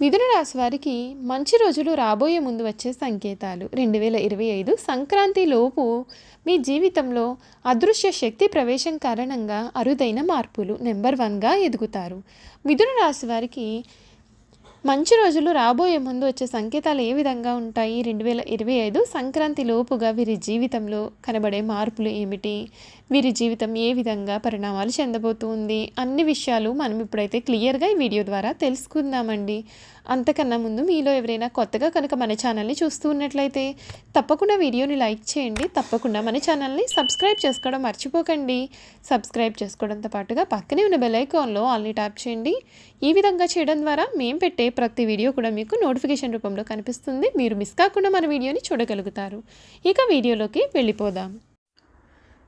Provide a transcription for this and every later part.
మిథున రాశి వారికి మంచి రోజులు రాబోయే ముందు వచ్చే సంకేతాలు. రెండు వేల ఇరవై ఐదు సంక్రాంతి లోపు మీ జీవితంలో అదృశ్య శక్తి ప్రవేశం కారణంగా అరుదైన మార్పులు నెంబర్ వన్గా ఎదుగుతారు. మిథున రాశి వారికి మంచి రోజులు రాబోయే ముందు వచ్చే సంకేతాలు ఏ విధంగా ఉంటాయి? రెండు వేల ఇరవై ఐదు సంక్రాంతి లోపుగా వీరి జీవితంలో కనబడే మార్పులు ఏమిటి? వీరి జీవితం ఏ విధంగా పరిణామాలు చెందబోతుంది అన్ని విషయాలు మనం ఇప్పుడైతే క్లియర్గా ఈ వీడియో ద్వారా తెలుసుకుందామండి. అంతకన్నా ముందు మీలో ఎవరైనా కొత్తగా కనుక మన ఛానల్ని చూస్తూ ఉన్నట్లయితే తప్పకుండా వీడియోని లైక్ చేయండి. తప్పకుండా మన ఛానల్ని సబ్స్క్రైబ్ చేసుకోవడం మర్చిపోకండి. సబ్స్క్రైబ్ చేసుకోవడంతో పాటుగా పక్కనే ఉన్న బెల్ ఐకాన్లో ఆల్ని ట్యాప్ చేయండి. ఈ విధంగా చేయడం ద్వారా మేము పెట్టే ప్రతి వీడియో కూడా మీకు నోటిఫికేషన్ రూపంలో కనిపిస్తుంది. మీరు మిస్ కాకుండా మన వీడియోని చూడగలుగుతారు. ఇక వీడియోలోకి వెళ్ళిపోదాం.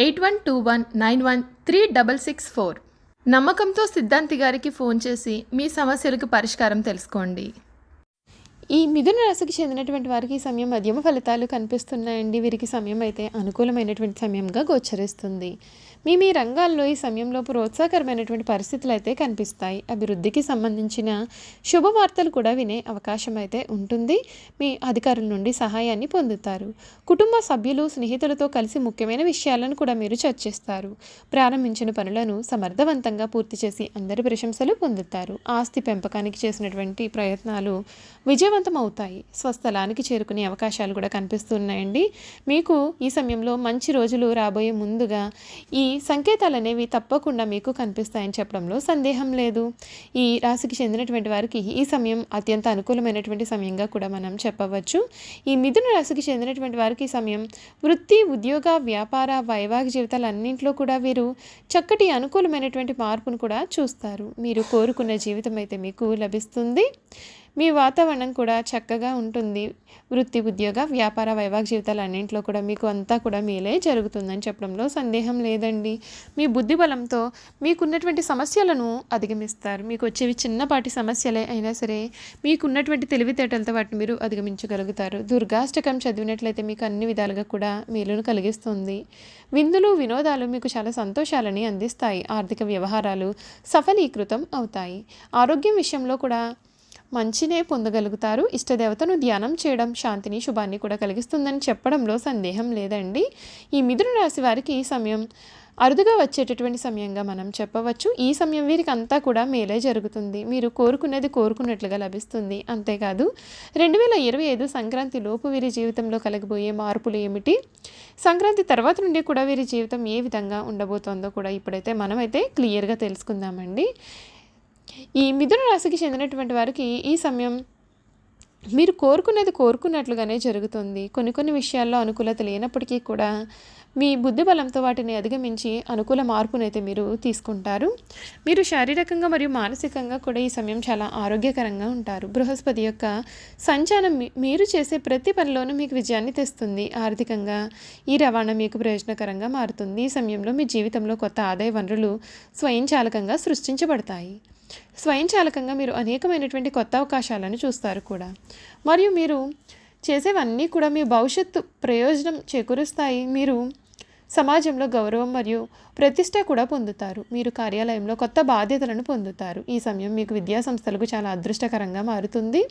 eight one two one nine one three double six four. నమ్మకంతో సిద్ధాంతి గారికి ఫోన్ చేసి మీ సమస్యలకు పరిష్కారం తెలుసుకోండి. ఈ మిథున రాశికి చెందినటువంటి వారికి ఈ సమయం మధ్యమ ఫలితాలు కనిపిస్తున్నాయండి. వీరికి సమయం అయితే అనుకూలమైనటువంటి సమయంగా గోచరిస్తుంది. మీ మీ రంగాల్లో ఈ సమయంలో ప్రోత్సాహకరమైనటువంటి పరిస్థితులు అయితే కనిపిస్తాయి. అభివృద్ధికి సంబంధించిన శుభవార్తలు కూడా వినే అవకాశం అయితే ఉంటుంది. మీ అధికారుల నుండి సహాయాన్ని పొందుతారు. కుటుంబ సభ్యులు స్నేహితులతో కలిసి ముఖ్యమైన విషయాలను కూడా మీరు చర్చిస్తారు. ప్రారంభించిన పనులను సమర్థవంతంగా పూర్తి చేసి అందరి ప్రశంసలు పొందుతారు. ఆస్తి పెంపకానికి చేసినటువంటి ప్రయత్నాలు విజయవంతం అవుతాయి స్వస్థలానికి చేరుకునే అవకాశాలు కూడా కనిపిస్తున్నాయండి. మీకు ఈ సమయంలో మంచి రోజులు రాబోయే ముందుగా ఈ సంకేతాలు అనేవి తప్పకుండా మీకు కనిపిస్తాయని చెప్పడంలో సందేహం లేదు. ఈ రాశికి చెందినటువంటి వారికి ఈ సమయం అత్యంత అనుకూలమైనటువంటి సమయంగా కూడా మనం చెప్పవచ్చు. ఈ మిథున రాశికి చెందినటువంటి వారికి సమయం వృత్తి ఉద్యోగ వ్యాపార వైవాహిక జీవితాలన్నింటిలో కూడా వీరు చక్కటి అనుకూలమైనటువంటి మార్పును కూడా చూస్తారు. మీరు కోరుకున్న జీవితం అయితే మీకు లభిస్తుంది. మీ వాతావరణం కూడా చక్కగా ఉంటుంది. వృత్తి ఉద్యోగ వ్యాపార వైవాహిక జీవితాలన్నింటిలో కూడా మీకు అంతా కూడా మేలే జరుగుతుందని చెప్పడంలో సందేహం లేదండి. మీ బుద్ధి బలంతో మీకున్నటువంటి సమస్యలను అధిగమిస్తారు. మీకు వచ్చేవి చిన్నపాటి సమస్యలే అయినా సరే మీకున్నటువంటి తెలివితేటలతో వాటిని మీరు అధిగమించగలుగుతారు. దుర్గాష్టకం చదివినట్లయితే మీకు అన్ని విధాలుగా కూడా మేలును కలిగిస్తుంది. విందులు వినోదాలు మీకు చాలా సంతోషాలని అందిస్తాయి. ఆర్థిక వ్యవహారాలు సఫలీకృతం అవుతాయి. ఆరోగ్యం విషయంలో కూడా మంచినే పొందగలుగుతారు. ఇష్టదేవతను ధ్యానం చేయడం శాంతిని శుభాన్ని కూడా కలిగిస్తుందని చెప్పడంలో సందేహం లేదండి. ఈ మిథున రాశి వారికి ఈ సమయం అరుదుగా వచ్చేటటువంటి సమయంగా మనం చెప్పవచ్చు. ఈ సమయం వీరికి అంతా కూడా మేలే జరుగుతుంది. మీరు కోరుకునేది కోరుకున్నట్లుగా లభిస్తుంది. అంతేకాదు రెండు వేల ఇరవై ఐదు సంక్రాంతి లోపు వీరి జీవితంలో కలగబోయే మార్పులు ఏమిటి? సంక్రాంతి తర్వాత నుండి కూడా వీరి జీవితం ఏ విధంగా ఉండబోతోందో కూడా ఇప్పుడైతే మనమైతే క్లియర్గా తెలుసుకుందామండి. ఈ మిథున రాశికి చెందినటువంటి వారికి ఈ సమయం మీరు కోరుకునేది కోరుకున్నట్లుగానే జరుగుతుంది. కొన్ని కొన్ని విషయాల్లో అనుకూలత లేనప్పటికీ కూడా మీ బుద్ధి బలంతో వాటిని అధిగమించి అనుకూల మార్పునైతే మీరు తీసుకుంటారు. మీరు శారీరకంగా మరియు మానసికంగా కూడా ఈ సమయం చాలా ఆరోగ్యకరంగా ఉంటారు. బృహస్పతి యొక్క సంచారం మీరు చేసే ప్రతి పనిలోనూ మీకు విజయాన్ని తెస్తుంది. ఆర్థికంగా ఈ రవాణా మీకు ప్రయోజనకరంగా మారుతుంది. ఈ సమయంలో మీ జీవితంలో కొత్త ఆదాయ వనరులు స్వయంచాలకంగా సృష్టించబడతాయి. స్వయంచాలకంగా మీరు అనేకమైనటువంటి కొత్త అవకాశాలను చూస్తారు కూడా. మరియు మీరు చేసేవన్నీ కూడా మీ భవిష్యత్తు ప్రయోజనం చేకూరుస్తాయి. మీరు సమాజంలో గౌరవం మరియు ప్రతిష్ట కూడా పొందుతారు. మీరు కార్యాలయంలో కొత్త బాధ్యతలను పొందుతారు. ఈ సమయం మీకు విద్యా సంస్థలకు చాలా అదృష్టకరంగా మారుతుంది.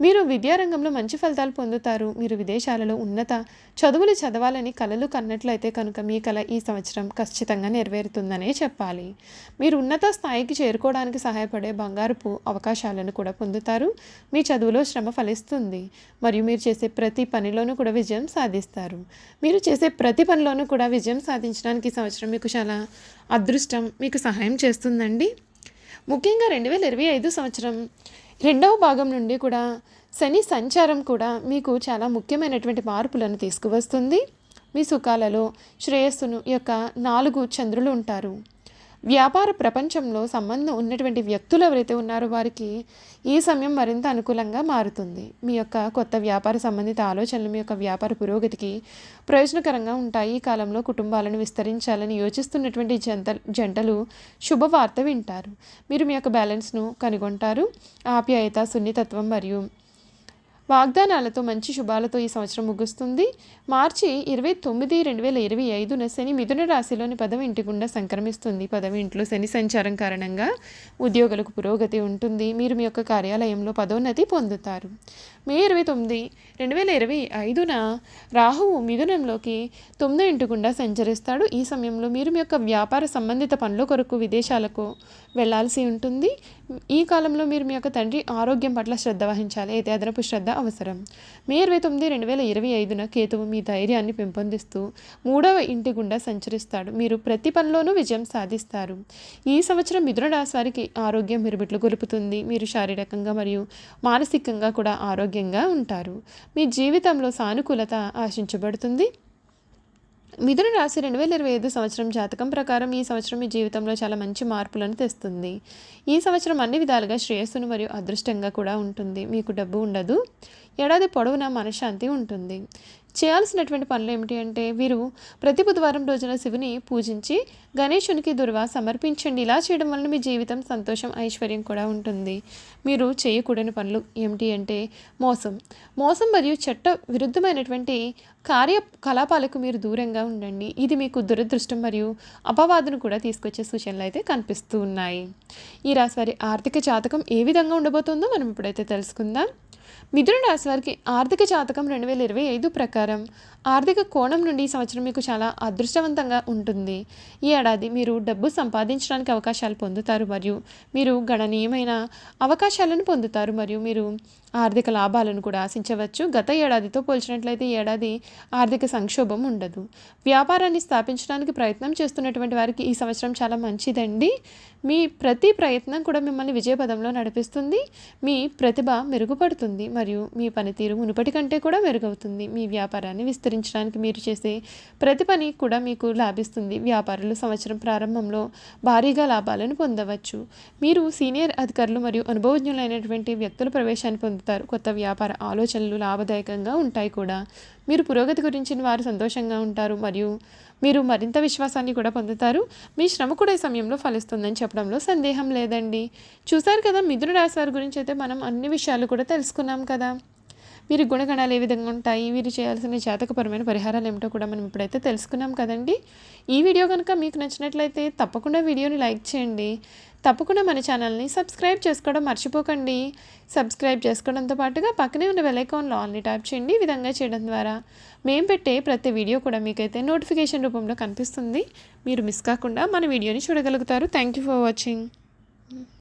మీరు విద్యారంగంలో మంచి ఫలితాలు పొందుతారు. మీరు విదేశాలలో ఉన్నత చదువులు చదవాలని కలలు కన్నట్లయితే కనుక మీ కల ఈ సంవత్సరం ఖచ్చితంగా నెరవేరుతుందనే చెప్పాలి. మీరు ఉన్నత స్థాయికి చేరుకోవడానికి సహాయపడే బంగారుపు అవకాశాలను కూడా పొందుతారు. మీ చదువులో శ్రమ ఫలిస్తుంది. మరియు మీరు చేసే ప్రతి పనిలోనూ కూడా విజయం సాధిస్తారు. మీరు చేసే ప్రతి పనిలోనూ కూడా విజయం సాధించడానికి ఈ సంవత్సరం మీకు చాలా అదృష్టం మీకు సహాయం చేస్తుందండి. ముఖ్యంగా రెండు వేల ఇరవై ఐదు సంవత్సరం రెండవ భాగం నుండి కూడా శని సంచారం కూడా మీకు చాలా ముఖ్యమైనటువంటి మార్పులను తీసుకువస్తుంది. మీ సుఖాలలో శ్రేయస్సును యొక్క నాలుగు చంద్రులు ఉంటారు. వ్యాపార ప్రపంచంలో సంబంధం ఉన్నటువంటి వ్యక్తులు ఎవరైతే ఉన్నారో వారికి ఈ సమయం మరింత అనుకూలంగా మారుతుంది. మీ యొక్క కొత్త వ్యాపార సంబంధిత ఆలోచనలు మీ యొక్క వ్యాపార పురోగతికి ప్రయోజనకరంగా ఉంటాయి. ఈ కాలంలో కుటుంబాలను విస్తరించాలని యోచిస్తున్నటువంటి జంట జంటలు శుభవార్త వింటారు. మీరు మీ యొక్క బ్యాలెన్స్ను కనుగొంటారు. ఆప్యాయత సున్నితత్వం మరియు వాగ్దానాలతో మంచి శుభాలతో ఈ సంవత్సరం ముగుస్తుంది. మార్చి ఇరవై తొమ్మిది రెండు వేల ఇరవై ఐదున శని మిథున రాశిలోని పదవి ఇంటి గుండా సంక్రమిస్తుంది. పదవి ఇంట్లో శని సంచారం కారణంగా ఉద్యోగులకు పురోగతి ఉంటుంది. మీరు మీ యొక్క కార్యాలయంలో పదోన్నతి పొందుతారు. మే ఇరవై తొమ్మిది రెండు వేల ఇరవై ఐదున రాహువు మిథునంలోకి తొమ్మిది ఇంటి గుండా సంచరిస్తాడు. ఈ సమయంలో మీరు మీ యొక్క వ్యాపార సంబంధిత పనుల కొరకు విదేశాలకు వెళ్ళాల్సి ఉంటుంది. ఈ కాలంలో మీరు మీ యొక్క తండ్రి ఆరోగ్యం పట్ల శ్రద్ధ వహించాలి. అయితే అదనపు శ్రద్ధ అవసరం. మే ఇరవై తొమ్మిది రెండు వేల ఇరవై ఐదున కేతువు మీ ధైర్యాన్ని పెంపొందిస్తూ మూడవ ఇంటి గుండా సంచరిస్తాడు. మీరు ప్రతి పనిలోనూ విజయం సాధిస్తారు. ఈ సంవత్సరం మిథున రాశి వారికి ఆరోగ్యం మిరుబిట్లు గొలుపుతుంది. మీరు శారీరకంగా మరియు మానసికంగా కూడా ఆరోగ్యం ఆరోగ్యంగా ఉంటారు. మీ జీవితంలో సానుకూలత ఆశించబడుతుంది. మిథున రాశి రెండు వేల ఇరవై ఐదు సంవత్సరం జాతకం ప్రకారం ఈ సంవత్సరం మీ జీవితంలో చాలా మంచి మార్పులను తెస్తుంది. ఈ సంవత్సరం అన్ని విధాలుగా శ్రేయస్సును మరియు అదృష్టంగా కూడా ఉంటుంది. మీకు డబ్బు ఉండదు. ఏడాది పొడవునా మనశ్శాంతి ఉంటుంది. చేయాల్సినటువంటి పనులు ఏమిటి అంటే వీరు ప్రతి బుధవారం రోజున శివుని పూజించి గణేశునికి దుర్వా సమర్పించండి. ఇలా చేయడం వలన మీ జీవితం సంతోషం ఐశ్వర్యం కూడా ఉంటుంది. మీరు చేయకూడని పనులు ఏమిటి అంటే మోసం. మోసం మరియు చట్ట విరుద్ధమైనటువంటి కార్యకలాపాలకు మీరు దూరంగా ఉండండి. ఇది మీకు దురదృష్టం మరియు అపవాదును కూడా తీసుకొచ్చే సూచనలు అయితే కనిపిస్తూ ఉన్నాయి. ఈ రాశి వారి ఆర్థిక జాతకం ఏ విధంగా ఉండబోతుందో మనం ఇప్పుడైతే తెలుసుకుందాం. మిథున రాశి వారికి ఆర్థిక జాతకం రెండు వేల ఇరవై ఐదు ప్రకారం ఆర్థిక కోణం నుండి ఈ సంవత్సరం మీకు చాలా అదృష్టవంతంగా ఉంటుంది. ఈ ఏడాది మీరు డబ్బు సంపాదించడానికి అవకాశాలు పొందుతారు మరియు మీరు గణనీయమైన అవకాశాలను పొందుతారు మరియు మీరు ఆర్థిక లాభాలను కూడా ఆశించవచ్చు. గత ఏడాదితో పోల్చినట్లయితే ఏడాది ఆర్థిక సంక్షోభం ఉండదు. వ్యాపారాన్ని స్థాపించడానికి ప్రయత్నం చేస్తున్నటువంటి వారికి ఈ సంవత్సరం చాలా మంచిదండి. మీ ప్రతి ప్రయత్నం కూడా మిమ్మల్ని విజయపదంలో నడిపిస్తుంది. మీ ప్రతిభ మెరుగుపడుతుంది మరియు మీ పనితీరు మునుపటి కంటే కూడా మెరుగవుతుంది. మీ వ్యాపారాన్ని విస్తరించడానికి మీరు చేసే ప్రతి పని కూడా మీకు లాభిస్తుంది. వ్యాపారులు సంవత్సరం ప్రారంభంలో భారీగా లాభాలను పొందవచ్చు. మీరు సీనియర్ అధికారులు మరియు అనుభవజ్ఞులైనటువంటి వ్యక్తుల ప్రవేశాన్ని పొందుతారు. కొత్త వ్యాపార ఆలోచనలు లాభదాయకంగా ఉంటాయి కూడా. మీరు పురోగతి గురించి వారు సంతోషంగా ఉంటారు మరియు మీరు మరింత విశ్వాసాన్ని కూడా పొందుతారు. మీ శ్రమ కూడా ఈ సమయంలో ఫలిస్తుందని చెప్పడంలో సందేహం లేదండి. చూశారు కదా మిథున రాశి వారి గురించి అయితే మనం అన్ని విషయాలు కూడా తెలుసుకున్నాం కదా. వీరి గుణగణాలు ఏ విధంగా ఉంటాయి వీరు చేయాల్సిన జాతకపరమైన పరిహారాలు ఏమిటో కూడా మనం ఇప్పుడైతే తెలుసుకున్నాం కదండి. ఈ వీడియో కనుక మీకు నచ్చినట్లయితే తప్పకుండా వీడియోని లైక్ చేయండి. తప్పకుండా మన ఛానల్ని సబ్స్క్రైబ్ చేసుకోవడం మర్చిపోకండి. సబ్స్క్రైబ్ చేసుకోవడంతో పాటుగా పక్కనే ఉన్న వెలైకాన్లో ఆన్లీ ట్యాప్ చేయండి. ఈ విధంగా చేయడం ద్వారా మేము పెట్టే ప్రతి వీడియో కూడా మీకైతే నోటిఫికేషన్ రూపంలో కనిపిస్తుంది. మీరు మిస్ కాకుండా మన వీడియోని చూడగలుగుతారు. Thank you for watching.